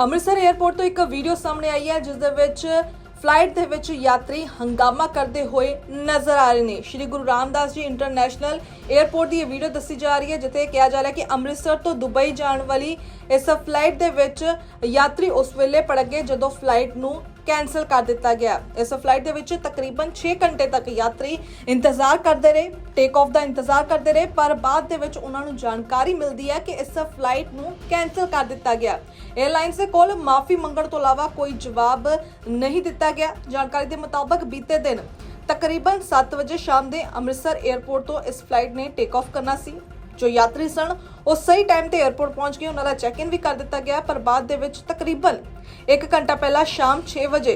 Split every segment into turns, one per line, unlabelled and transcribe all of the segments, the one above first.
Amritsar airport ਤੋਂ ਇੱਕ video ਸਾਹਮਣੇ ਆਈ ਹੈ, ਜਿਸ ਦੇ ਵਿੱਚ ਫਲਾਈਟ ਦੇ ਵਿੱਚ ਯਾਤਰੀ ਹੰਗਾਮਾ ਕਰਦੇ ਹੋਏ ਨਜ਼ਰ ਆ ਰਹੇ ਨੇ। ਸ਼੍ਰੀ ਗੁਰੂ ਰਾਮਦਾਸ ਜੀ ਇੰਟਰਨੈਸ਼ਨਲ 에ਅਰਪੋਰਟ ਦੀ ਇਹ ਵੀਡੀਓ ਦੱਸੀ ਜਾ ਰਹੀ ਹੈ, ਜਿੱਥੇ ਕਿਹਾ ਜਾ ਰਿਹਾ ਕਿ ਅੰਮ੍ਰਿਤਸਰ ਤੋਂ ਦੁਬਈ ਜਾਣ ਵਾਲੀ ਇਸ ਫਲਾਈਟ ਦੇ ਵਿੱਚ ਯਾਤਰੀ ਉਸ ਵੇਲੇ ਪੜ ਗਏ ਜਦੋਂ ਫਲਾਈਟ ਨੂੰ ਕੈਨਸਲ ਕਰ ਦਿੱਤਾ ਗਿਆ। ਇਸ ਫਲਾਈਟ ਦੇ ਵਿੱਚ ਤਕਰੀਬਨ 6 ਘੰਟੇ ਤੱਕ ਯਾਤਰੀ ਇੰਤਜ਼ਾਰ ਕਰਦੇ ਰਹੇ ਟੇਕ ਆਫ ਦਾ ਇੰਤਜ਼ਾਰ ਕਰਦੇ ਰਹੇ, ਪਰ ਬਾਅਦ ਦੇ ਵਿੱਚ ਉਹਨਾਂ ਨੂੰ ਜਾਣਕਾਰੀ ਮਿਲਦੀ ਹੈ ਕਿ ਇਸ ਫਲਾਈਟ ਨੂੰ ਕੈਨਸਲ ਕਰ ਦਿੱਤਾ ਗਿਆ। 에ਅਰਲਾਈਨਸ ਦੇ ਕੋਲ ਮਾਫੀ ਮੰਗਣ ਤੋਂ ਇਲਾਵਾ ਕੋਈ ਜਵਾਬ ਨਹੀਂ ਦਿੱਤਾ ਗਿਆ। ਜਾਣਕਾਰੀ ਦੇ ਮੁਤਾਬਕ ਬੀਤੇ ਦਿਨ ਤਕਰੀਬਨ 7 ਵਜੇ ਸ਼ਾਮ ਦੇ ਅੰਮ੍ਰਿਤਸਰ 에ਅਰਪੋਰਟ ਤੋਂ ਇਸ ਫਲਾਈਟ ਨੇ ਟੇਕ ਆਫ ਕਰਨਾ ਸੀ। ਜੋ ਯਾਤਰੀ ਸਨ, ਉਹ ਸਹੀ ਟਾਈਮ ਤੇ 에ਅਰਪੋਰਟ ਪਹੁੰਚ ਗਏ। ਉਹਨਾਂ ਦਾ ਚੈੱਕ ਇਨ ਵੀ ਕਰ ਦਿੱਤਾ ਗਿਆ, ਪਰ ਬਾਅਦ ਦੇ ਵਿੱਚ ਤਕਰੀਬਨ 1 ਘੰਟਾ ਪਹਿਲਾਂ ਸ਼ਾਮ 6 ਵਜੇ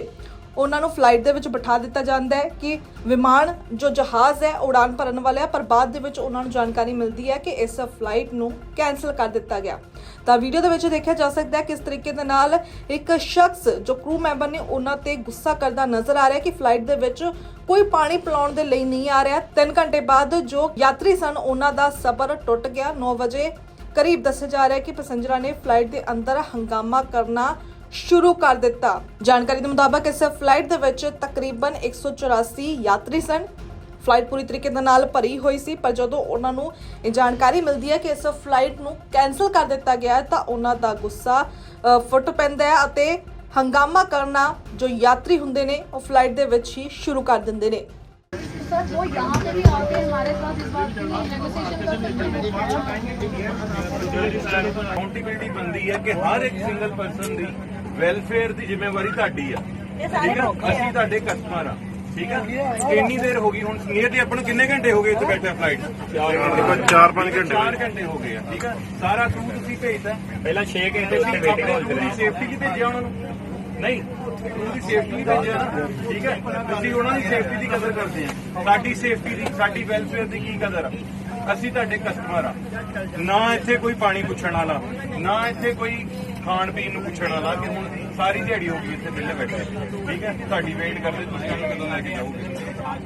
ਉਹਨਾਂ ਨੂੰ ਫਲਾਈਟ ਦੇ ਵਿੱਚ ਬਿਠਾ ਦਿੱਤਾ ਜਾਂਦਾ ਹੈ ਕਿ ਵਿਮਾਨ ਜੋ ਜਹਾਜ਼ ਹੈ, ਉਡਾਨ ਭਰਨ ਵਾਲਾ ਹੈ, ਪਰ ਬਾਅਦ ਦੇ ਵਿੱਚ ਉਹਨਾਂ ਨੂੰ ਜਾਣਕਾਰੀ ਮਿਲਦੀ ਹੈ ਕਿ ਇਸ ਫਲਾਈਟ ਨੂੰ ਕੈਨਸਲ ਕਰ ਦਿੱਤਾ ਗਿਆ। ਤਾਂ ਵੀਡੀਓ ਦੇ ਵਿੱਚ ਦੇਖਿਆ ਜਾ ਸਕਦਾ ਹੈ ਕਿਸ ਤਰੀਕੇ ਦੇ ਨਾਲ ਇੱਕ ਸ਼ਖਸ ਜੋ ਕਰੂ ਮੈਂਬਰ ਨੇ ਉਹਨਾਂ ਤੇ ਗੁੱਸਾ ਕਰਦਾ ਨਜ਼ਰ ਆ ਰਿਹਾ ਕਿ ਫਲਾਈਟ ਦੇ ਵਿੱਚ ਕੋਈ ਪਾਣੀ ਪਿਲਾਉਣ ਦੇ ਲਈ ਨਹੀਂ ਆ ਰਿਹਾ। 3 ਘੰਟੇ ਬਾਅਦ ਜੋ ਯਾਤਰੀ ਸਨ, ਉਹਨਾਂ ਦਾ ਸਬਰ ਟੁੱਟ ਗਿਆ। 9 ਵਜੇ ਕਰੀਬ ਦੱਸਿਆ ਜਾ ਰਿਹਾ ਹੈ ਕਿ ਪੈਸੇਂਜਰਾਂ ਨੇ ਫਲਾਈਟ ਦੇ ਅੰਦਰ ਹੰਗਾਮਾ ਕਰਨਾ ਸ਼ੁਰੂ ਕਰ ਦਿੱਤਾ ਜਾਣਕਾਰੀ ਦੇ ਮੁਤਾਬਕ ਇਸ ਫਲਾਈਟ ਦੇ ਵਿੱਚ ਤਕਰੀਬਨ 184 ਯਾਤਰੀ ਸਨ ਫਲਾਈਟ ਪੂਰੀ ਤਰੀਕੇ ਦੇ ਨਾਲ ਭਰੀ ਹੋਈ ਸੀ ਪਰ ਜਦੋਂ ਉਹਨਾਂ ਨੂੰ ਇਹ ਜਾਣਕਾਰੀ ਮਿਲਦੀ ਹੈ ਕਿ ਇਸ ਫਲਾਈਟ ਨੂੰ ਕੈਨਸਲ ਕਰ ਦਿੱਤਾ ਗਿਆ ਹੈ ਤਾਂ ਉਹਨਾਂ ਦਾ ਗੁੱਸਾ ਅ, ਫੁੱਟ ਪੈਂਦਾ ਹੈ ਅਤੇ ਹੰਗਾਮਾ ਕਰਨਾ ਜੋ ਯਾਤਰੀ ਹੁੰਦੇ ਨੇ ਉਹ ਫਲਾਈਟ ਦੇ ਵਿੱਚ ਹੀ ਸ਼ੁਰੂ ਕਰ ਦਿੰਦੇ ਨੇ
सर वो यहाँ पे भी आके हमारे साथ इस बात के लिए नेगोशिएशन कर सकते हैं
ਅਕਾਊਂਟੇਬਿਲਟੀ ਬੰਦੀ ਹੈ ਕਿ ਹਰ ਇੱਕ ਸਿੰਗਲ ਪਰਸਨ ਦੀ ਵੈਲਫੇਅਰ ਦੀ ਜ਼ਿੰਮੇਵਾਰੀ ਤੁਹਾਡੀ ਆ। ਠੀਕ ਹੈ ਅਸੀਂ ਤੁਹਾਡੇ ਕਸਟਮਰ ਆ। ਠੀਕ ਹੈ ਇੰਨੀ ਦੇਰ ਹੋ ਗਈ ਹੁਣ ਨੀਅਰਲੀ ਆਪਾਂ ਨੂੰ ਕਿੰਨੇ ਘੰਟੇ ਹੋ ਗਏ ਇੱਥੇ ਬੈਠੇ ਫਲਾਈਟ 4 5 ਘੰਟੇ 4 ਘੰਟੇ ਹੋ ਗਏ। ਆ। ਠੀਕ ਹੈ ਸਾਰਾ ਤੂੰ ਤੁਸੀਂ ਭੇਜਦਾ
ਪਹਿਲਾਂ 6 ਘੰਟੇ ਉੱਥੇ ਵੇਟਿੰਗ ਹਾਲ ਰਹੇ।
ਸੇਫਟੀ ਕੀ ਭੇਜਿਆ ਉਹਨਾਂ ਨੂੰ। ਨਹੀਂ ਉਹਦੀ ਸੇਫਟੀ ਨਹੀਂ ਭੇਜਿਆ ਨਾ। ਠੀਕ ਹੈ ਅਸੀਂ ਉਹਨਾਂ ਦੀ ਸੇਫਟੀ ਦੀ ਕਦਰ ਕਰਦੇ ਹਾਂ ਸਾਡੀ ਸੇਫਟੀ ਦੀ ਸਾਡੀ ਵੈਲਫੇਅਰ ਦੀ ਕੀ ਕਦਰ ਆ? ਅਸੀਂ ਤੁਹਾਡੇ ਕਸਟਮਰ ਆ। ਨਾ ਇੱਥੇ ਕੋਈ ਪਾਣੀ ਪੁੱਛਣ ਵਾਲਾ ਨਾ ਇੱਥੇ ਕੋਈ ਖਾਣ ਪੀਣ ਨੂੰ ਪੁੱਛਣ ਵਾਲਾ ਕਿ ਹੁਣ ਸਾਰੀ ਦਿਹਾੜੀ ਹੋ ਗਈ ਇੱਥੇ ਵਿਹਲੇ ਬੈਠੇ। ਠੀਕ ਹੈ? ਤੁਹਾਡੀ ਵੇਟ ਕਰਦੇ, ਤੁਸੀਂ ਉਹਨੂੰ ਕਦੋਂ ਲੈ ਕੇ ਜਾਓਗੇ?